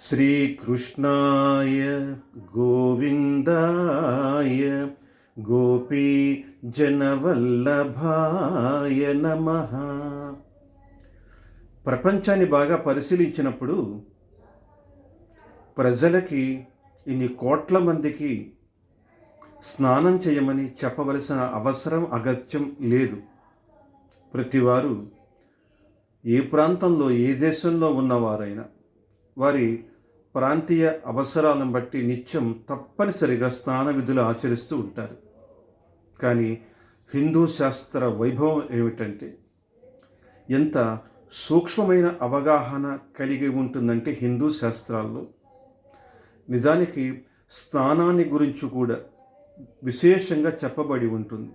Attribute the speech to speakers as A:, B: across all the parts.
A: శ్రీకృష్ణాయ గోవిందాయ గోపీ జనవల్లభాయ నమ. ప్రపంచాన్ని బాగా పరిశీలించినప్పుడు ప్రజలకి ఇన్ని కోట్ల మందికి స్నానం చేయమని చెప్పవలసిన అవసరం అగత్యం లేదు. ప్రతివారు ఏ ప్రాంతంలో ఏ దేశంలో ఉన్నవారైనా వారి ప్రాంతీయ అవసరాలను బట్టి నిత్యం తప్పనిసరిగా స్నాన విధులు ఆచరిస్తూ ఉంటారు. కానీ హిందూ శాస్త్ర వైభవం ఏమిటంటే ఎంత సూక్ష్మమైన అవగాహన కలిగి ఉంటుందంటే హిందూ శాస్త్రాల్లో. నిజానికి స్నానాన్ని గురించి కూడా విశేషంగా చెప్పబడి ఉంటుంది.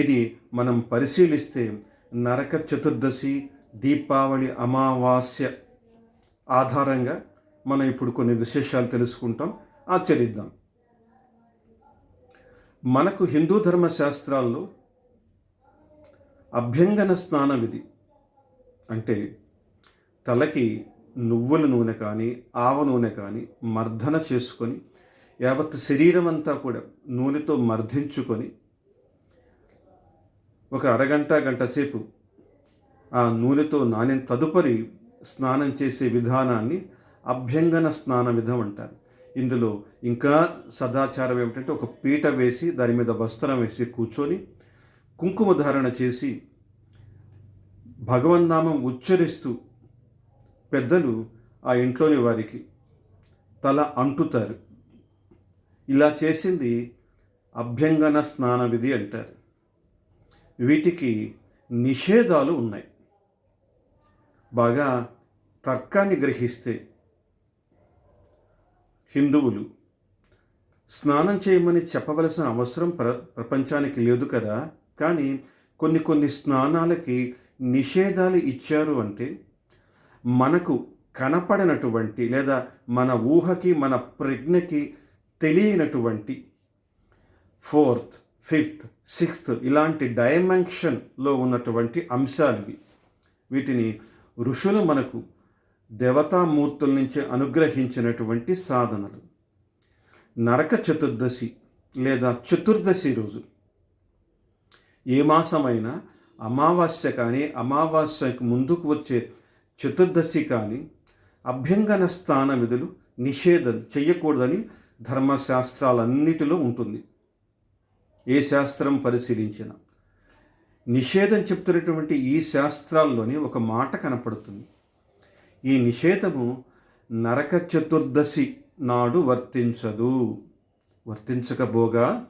A: ఇది మనం పరిశీలిస్తే నరక చతుర్దశి దీపావళి అమావాస్య ఆధారంగా మనం ఇప్పుడు కొన్ని విశేషాలు తెలుసుకుంటాం ఆచరిద్దాం. మనకు హిందూ ధర్మ శాస్త్రాల్లో అభ్యంగన స్నాన విధి అంటే తలకి నువ్వుల నూనె కానీ ఆవ నూనె కానీ మర్దన చేసుకొని యావత్ శరీరం అంతా కూడా నూనెతో మర్దించుకొని ఒక అరగంట గంట సేపు ఆ నూనెతో నానిన తదుపరి స్నానం చేసే విధానాన్ని అభ్యంగన స్నాన విధం అంటారు. ఇందులో ఇంకా సదాచారం ఏమిటంటే ఒక పీట వేసి దాని మీద వస్త్రం వేసి కూర్చొని కుంకుమ ధారణ చేసి భగవన్నామం ఉచ్చరిస్తూ పెద్దలు ఆ ఇంట్లోని వారికి తల అంటుతారు. ఇలా చేసింది అభ్యంగన స్నాన విధి అంటారు. వీటికి నిషేధాలు ఉన్నాయి. బాగా తర్కాన్ని గ్రహిస్తే హిందువులు స్నానం చేయమని చెప్పవలసిన అవసరం ప్ర ప్రపంచానికి లేదు కదా. కానీ కొన్ని కొన్ని స్నానాలకి నిషేధాలు ఇచ్చారు అంటే మనకు కనపడినటువంటి లేదా మన ఊహకి మన ప్రజ్ఞకి తెలియనటువంటి ఫోర్త్ ఫిఫ్త్ సిక్స్త్ ఇలాంటి డైమెన్షన్లో ఉన్నటువంటి అంశాలు వీటిని ఋషులు మనకు దేవతామూర్తుల నుంచి అనుగ్రహించినటువంటి సాధనలు. నరక చతుర్దశి లేదా చతుర్దశి రోజు. ఏ మాసమైనా అమావాస్య కానీ అమావాస్యకు ముందుకు వచ్చే చతుర్దశి కానీ అభ్యంగన స్థాన విధులు నిషేధం చేయకూడదని ధర్మశాస్త్రాలన్నిటిలో ఉంటుంది. ఏ శాస్త్రం పరిశీలించినా. నిషేధం చెప్తున్నటువంటి ఈ శాస్త్రాల్లోని ఒక మాట కనపడుతుంది. ఈ నిషేధము నరక చతుర్దశి నాడు వర్తించదు. వర్తించకపోగా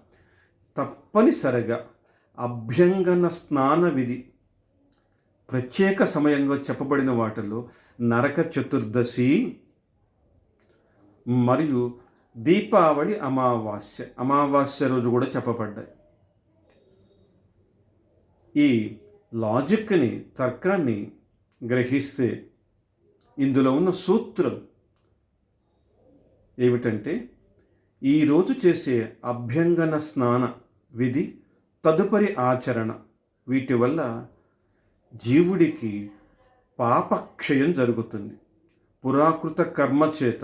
A: తప్పనిసరిగా అభ్యంగన స్నాన విధి ప్రత్యేక సమయంగా చెప్పబడిన వాటిలో నరక చతుర్దశి మరియు దీపావళి అమావాస్య అమావాస్య రోజు కూడా చెప్పబడ్డాయి. ఈ లాజిక్ని తర్కాన్ని గ్రహిస్తే ఇందులో ఉన్న సూత్రం ఏమిటంటే ఈరోజు చేసే అభ్యంగన స్నాన విధి తదుపరి ఆచరణ. వీటి వల్ల జీవుడికి పాపక్షయం జరుగుతుంది. పురాకృత కర్మ చేత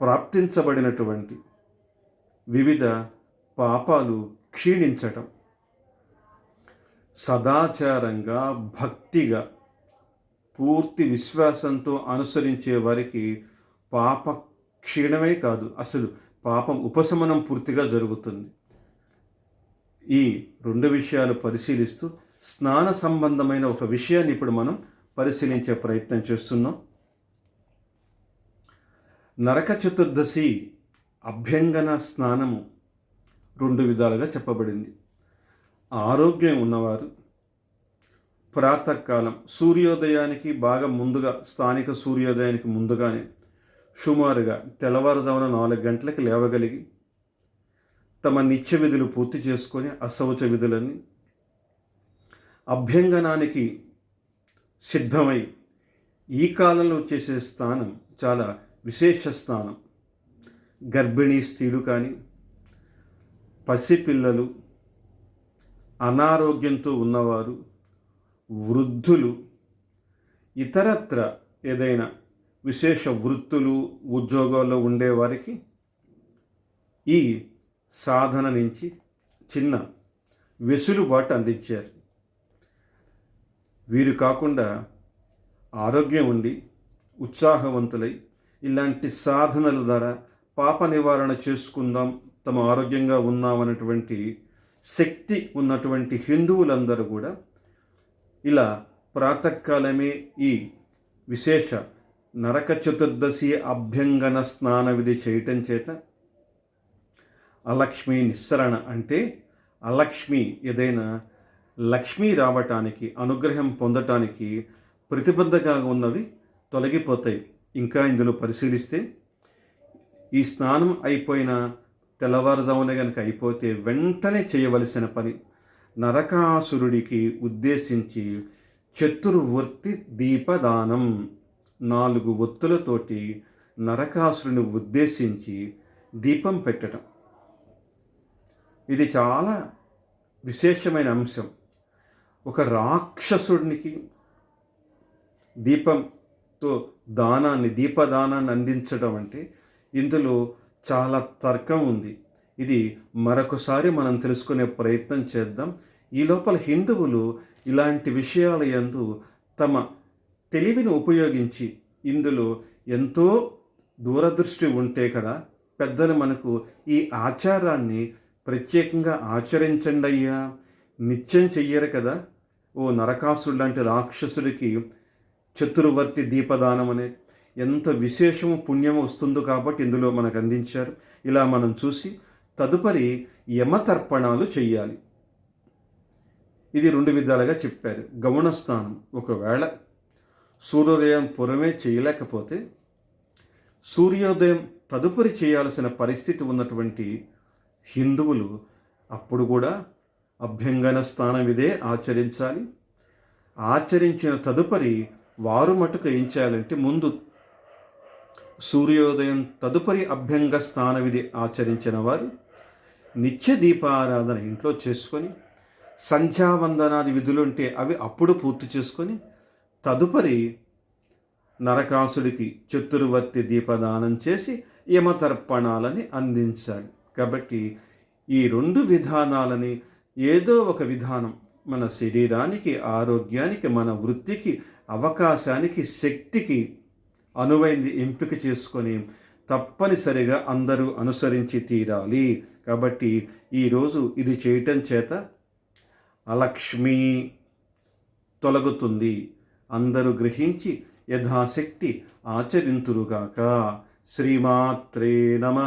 A: ప్రాప్తించబడినటువంటి వివిధ పాపాలు క్షీణించటం. సదాచారంగా భక్తిగా పూర్తి విశ్వాసంతో అనుసరించే వారికి పాప క్షీణమే కాదు అసలు పాపం ఉపశమనం పూర్తిగా జరుగుతుంది. ఈ రెండు విషయాలు పరిశీలిస్తూ స్నాన సంబంధమైన ఒక విషయాన్ని ఇప్పుడు మనం పరిశీలించే ప్రయత్నం చేస్తున్నాం. నరక చతుర్దశి అభ్యంగన స్నానము రెండు విధాలుగా చెప్పబడింది. ఆరోగ్యం ఉన్నవారు ప్రాతకాలం సూర్యోదయానికి బాగా ముందుగా స్థానిక సూర్యోదయానికి ముందుగానే సుమారుగా తెల్లవారుజామున నాలుగు గంటలకు లేవగలిగి తమ నిత్య విధులు పూర్తి చేసుకొని అశౌచ విధులన్నీ అభ్యంగనానికి సిద్ధమై ఈ కాలంలో చేసే స్థానం చాలా విశేష స్థానం గర్భిణీ స్త్రీలు కానీ పసిపిల్లలు అనారోగ్యంతో ఉన్నవారు వృద్ధులు ఇతరత్ర ఏదైనా విశేష వృత్తులు ఉద్యోగాల్లో ఉండేవారికి ఈ సాధన నుంచి చిన్న వెసులుబాటు అందించారు. వీరు కాకుండా ఆరోగ్యం ఉండి ఉత్సాహవంతులై ఇలాంటి సాధనల ద్వారా పాప నివారణ చేసుకుందాం తమ ఆరోగ్యంగా ఉన్నామన్నటువంటి శక్తి ఉన్నటువంటి హిందువులందరూ కూడా ఇలా ప్రాతకాలమే ఈ విశేష నరక చతుర్దశి అభ్యంగన స్నాన విధి చేయటం చేత అలక్ష్మి నిస్సరణ అంటే అలక్ష్మి ఏదైనా లక్ష్మి రావటానికి అనుగ్రహం పొందటానికి ప్రతిబద్ధగా ఉన్నవి తొలగిపోతాయి. ఇంకా ఇందులో పరిశీలిస్తే ఈ స్నానం అయిపోయిన తెల్లవారుజామున కనుక అయిపోతే వెంటనే చేయవలసిన పని నరకాసురుడికి ఉద్దేశించి చతుర్వర్తి దీపదానం. నాలుగు ఒత్తులతోటి నరకాసురుని ఉద్దేశించి దీపం పెట్టడం ఇది చాలా విశేషమైన అంశం. ఒక రాక్షసుడికి దీపంతో దానాన్ని దీపదానాన్ని అందించడం అంటే ఇందులో చాలా తర్కం ఉంది. ఇది మరొకసారి మనం తెలుసుకునే ప్రయత్నం చేద్దాం. ఈ లోపల హిందువులు ఇలాంటి విషయాల యందు తమ తెలివిని ఉపయోగించి ఇందులో ఎంతో దూరదృష్టి ఉంటే కదా పెద్దలు మనకు ఈ ఆచారాన్ని ప్రత్యేకంగా ఆచరించండి అయ్యా. నిత్యం చెయ్యరు కదా. ఓ నరకాసుడు లాంటి రాక్షసుడికి చతుర్వర్తి దీపదానం అనేది ఎంత విశేషము పుణ్యము వస్తుందో కాబట్టి ఇందులో మనకు అందించారు. ఇలా మనం చూసి తదుపరి యమతర్పణాలు చేయాలి ఇది రెండు విధాలుగా చెప్పారు. గమనస్థానం ఒకవేళ సూర్యోదయం పూర్వమే చేయలేకపోతే సూర్యోదయం తదుపరి చేయాల్సిన పరిస్థితి ఉన్నటువంటి హిందువులు అప్పుడు కూడా అభ్యంగన స్థానం ఇదే ఆచరించాలి. ఆచరించిన తదుపరి వారు మటుకు ఏం చేయాలంటే ముందు సూర్యోదయం తదుపరి అభ్యంగ స్థాన విధి ఆచరించిన వారు నిత్య దీపారాధన ఇంట్లో చేసుకొని సంధ్యావందనాది విధులుంటే అవి అప్పుడు పూర్తి చేసుకొని తదుపరి నరకాసుడికి చతుర్వర్తి దీపదానం చేసి యమతర్పణాలని అందించాలి. కాబట్టి ఈ రెండు విధానాలని ఏదో ఒక విధానం మన శరీరానికి ఆరోగ్యానికి మన వృత్తికి అవకాశానికి శక్తికి అనువైంది ఎంపిక చేసుకొని తప్పనిసరిగా అందరూ అనుసరించి తీరాలి. కాబట్టి ఈరోజు ఇది చేయటం చేత అలక్ష్మి తొలగుతుంది. అందరూ గ్రహించి యథాశక్తి ఆచరింతురుగాక. శ్రీమాత్రే నమ.